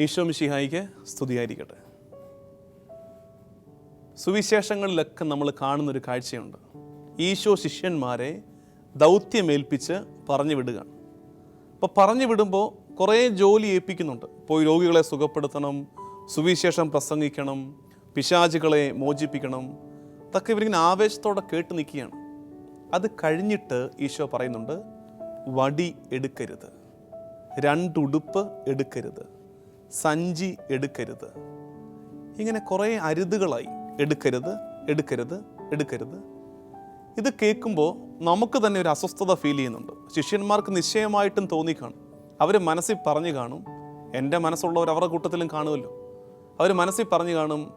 ഈശോ മിശിഹായിക്ക് സ്തുതിയായിരിക്കട്ടെ. സുവിശേഷങ്ങളിലൊക്കെ നമ്മൾ കാണുന്നൊരു കാഴ്ചയുണ്ട്. ഈശോ ശിഷ്യന്മാരെ ദൗത്യമേൽപ്പിച്ച് പറഞ്ഞു വിടുകയാണ്. അപ്പോൾ പറഞ്ഞു വിടുമ്പോൾ കുറേ ജോലി ഏൽപ്പിക്കുന്നുണ്ട്. പോയി രോഗികളെ സുഖപ്പെടുത്തണം സുവിശേഷം പ്രസംഗിക്കണം പിശാചുകളെ മോചിപ്പിക്കണം. ഇതൊക്കെ ഇവരിങ്ങനെ ആവേശത്തോടെ കേട്ട് നിൽക്കുകയാണ്. അത് കഴിഞ്ഞിട്ട് ഈശോ പറയുന്നുണ്ട് വടി എടുക്കരുത്. രണ്ടുടുപ്പ് എടുക്കരുത്. സഞ്ചി എടുക്കരുത്. ഇങ്ങനെ കുറേ അരുതുകളായി. എടുക്കരുത് എടുക്കരുത് എടുക്കരുത്. ഇത് കേൾക്കുമ്പോൾ നമുക്ക് തന്നെ ഒരു അസ്വസ്ഥത ഫീൽ ചെയ്യുന്നുണ്ട്. ശിഷ്യന്മാർക്ക് നിശ്ചയമായിട്ടും തോന്നിക്കാണും. അവർ മനസ്സിൽ പറഞ്ഞു കാണും എന്റെ മനസ്സുള്ളവർ അവരുടെ കൂട്ടത്തിലും കാണുമല്ലോ. അവർ മനസ്സിൽ പറഞ്ഞു കാണും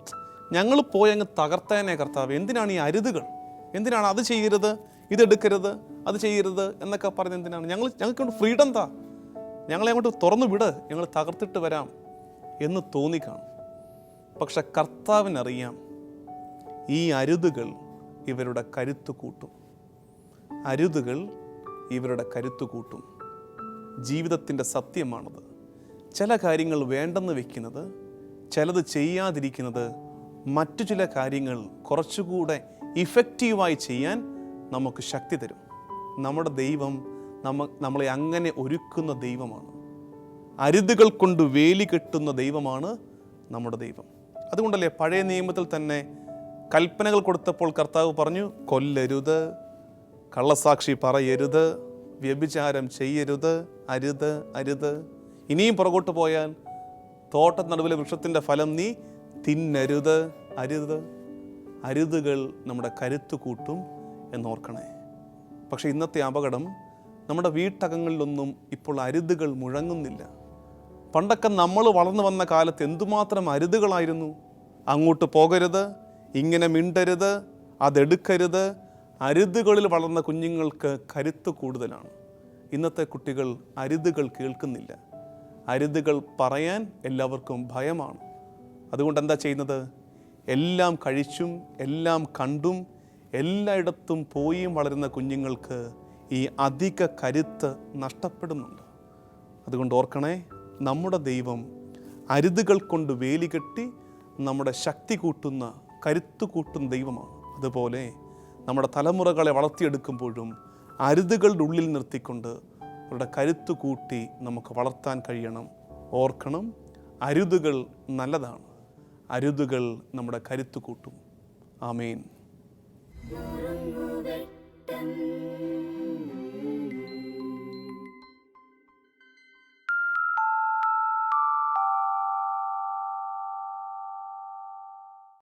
ഞങ്ങൾ പോയി അങ്ങ് തകർത്തേനെ കർത്താവ് എന്തിനാണ് ഈ അരുതുകൾ? എന്തിനാണ് അത് ചെയ്യരുത് ഇതെടുക്കരുത് അത് ചെയ്യരുത്? എന്നൊക്കെ പറഞ്ഞ് എന്തിനാണ്? ഞങ്ങൾ ഞങ്ങൾക്ക് ഫ്രീഡം താ. ഞങ്ങളെ അങ്ങോട്ട് തുറന്നു വിട് ഞങ്ങൾ തകർത്തിട്ട് വരാം. എന്ന് തോന്നിക്കാണും. പക്ഷെ കർത്താവിനറിയാം ഈ അരുതുകൾ ഇവരുടെ കരുത്തു കൂട്ടും. അരുതുകൾ ഇവരുടെ കരുത്തു കൂട്ടും. ജീവിതത്തിന്റെ സത്യമാണത്. ചില കാര്യങ്ങൾ വേണ്ടെന്ന് വെക്കുന്നത് ചിലത് ചെയ്യാതിരിക്കുന്നത് മറ്റു ചില കാര്യങ്ങൾ കുറച്ചുകൂടെ ഇഫക്റ്റീവായി ചെയ്യാൻ നമുക്ക് ശക്തി തരും. നമ്മുടെ ദൈവം നമ്മ നമ്മളെ അങ്ങനെ ഒരുക്കുന്ന ദൈവമാണ്. അരുതുകൾ കൊണ്ട് വേലി കെട്ടുന്ന ദൈവമാണ് നമ്മുടെ ദൈവം. അതുകൊണ്ടല്ലേ പഴയ നിയമത്തിൽ തന്നെ കൽപ്പനകൾ കൊടുത്തപ്പോൾ കർത്താവ് പറഞ്ഞു കൊല്ലരുത് കള്ളസാക്ഷി പറയരുത് വ്യഭിചാരം ചെയ്യരുത് അരുത് അരുത്. ഇനിയും പുറകോട്ട് പോയാൽ തോട്ട നടുവിലെ വൃക്ഷത്തിന്റെ ഫലം നീ തിന്നരുത് അരുത്. അരുതുകൾ നമ്മുടെ കരുത്ത് കൂട്ടും എന്നോർക്കണേ. പക്ഷേ ഇന്നത്തെ അപകടം നമ്മുടെ വീട്ടകങ്ങളിലൊന്നും ഇപ്പോൾ അരുതുകൾ മുഴങ്ങുന്നില്ല. പണ്ടൊക്കെ നമ്മൾ വളർന്നു വന്ന കാലത്ത് എന്തുമാത്രം അരുതുകളായിരുന്നു. അങ്ങോട്ട് പോകരുത് ഇങ്ങനെ മിണ്ടരുത് അതെടുക്കരുത്. അരുതുകളിൽ വളർന്ന കുഞ്ഞുങ്ങൾക്ക് കരുത്ത് കൂടുതലാണ്. ഇന്നത്തെ കുട്ടികൾ അരുതുകൾ കേൾക്കുന്നില്ല. അരുതുകൾ പറയാൻ എല്ലാവർക്കും ഭയമാണ്. അതുകൊണ്ട് എന്താ ചെയ്യുന്നത്? എല്ലാം കഴിച്ചും എല്ലാം കണ്ടും എല്ലായിടത്തും പോയും വളരുന്ന കുഞ്ഞുങ്ങൾക്ക് ഈ അധിക കരുത്ത് നഷ്ടപ്പെടുന്നുണ്ട്. അതുകൊണ്ട് ഓർക്കണേ നമ്മുടെ ദൈവം അരുതുകൾ കൊണ്ട് വേലി കെട്ടി നമ്മുടെ ശക്തി കൂട്ടുന്ന കരുത്ത് കൂട്ടും ദൈവമാണ്. അതുപോലെ നമ്മുടെ തലമുറകളെ വളർത്തിയെടുക്കുമ്പോഴും അരുതുകളുടെ ഉള്ളിൽ നിർത്തിക്കൊണ്ട് അവരുടെ കരുത്തു കൂട്ടി നമുക്ക് വളർത്താൻ കഴിയണം. ഓർക്കണം അരുതുകൾ നല്ലതാണ്. അരുതുകൾ നമ്മുടെ കരുത്തു കൂട്ടും. ആമേൻ.